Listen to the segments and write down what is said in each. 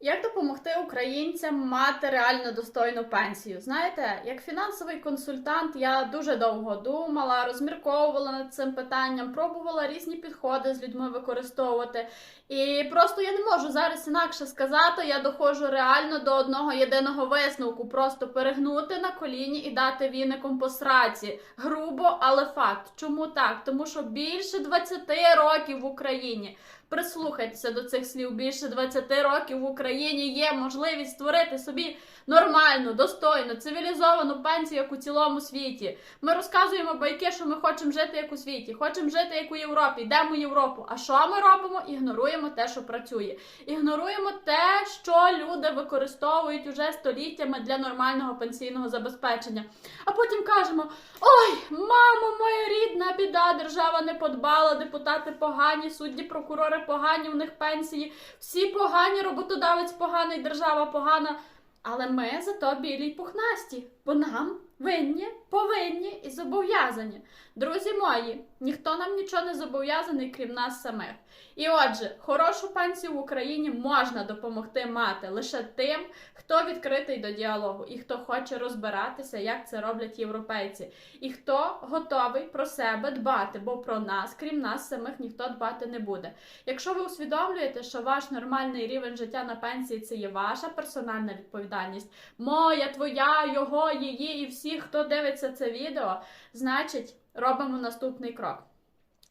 Як допомогти українцям мати реально достойну пенсію? Знаєте, як фінансовий консультант, я дуже довго думала, розмірковувала над цим питанням, пробувала різні підходи з людьми використовувати. І просто я не можу зараз інакше сказати. Я доходжу реально до одного єдиного висновку: просто перегнути на коліні і дати віником по сраці. Грубо, але факт. Чому так? Тому що більше 20 років в Україні. Прислухайтеся до цих слів. Більше 20 років в Україні є можливість створити собі нормальну, достойну, цивілізовану пенсію, як у цілому світі. Ми розказуємо байки, що ми хочемо жити як у світі, хочемо жити як у Європі, йдемо в Європу. А що ми робимо? Ігноруємо те, що працює. Ігноруємо те, що люди використовують уже століттями для нормального пенсійного забезпечення. А потім кажемо: ой, мамо, моя рідна біда, держава не подбала, депутати погані, судді, прокурори погані, у них пенсії, всі погані, роботодавець поганий, держава погана. Але ми зато білі й пухнасті, бо нам винні, повинні і зобов'язані. Друзі мої, ніхто нам нічого не зобов'язаний, крім нас самих. І отже, хорошу пенсію в Україні можна допомогти мати лише тим, хто відкритий до діалогу і хто хоче розбиратися, як це роблять європейці, і хто готовий про себе дбати, бо про нас, крім нас самих, ніхто дбати не буде. Якщо ви усвідомлюєте, що ваш нормальний рівень життя на пенсії це є ваша персональна відповідальність, моя, твоя, його, її і всіх, хто дивиться це відео, значить робимо наступний крок.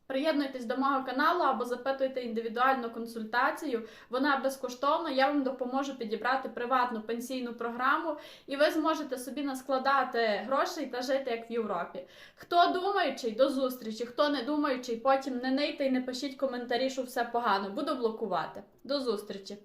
Приєднуйтесь до мого каналу або запитуйте індивідуальну консультацію. Вона безкоштовна. Я вам допоможу підібрати приватну пенсійну програму, і ви зможете собі наскладати грошей та жити як в Європі. Хто думаючий, до зустрічі, хто не думаючий, потім не нийте і не пишіть коментарі, що все погано. Буду блокувати. До зустрічі!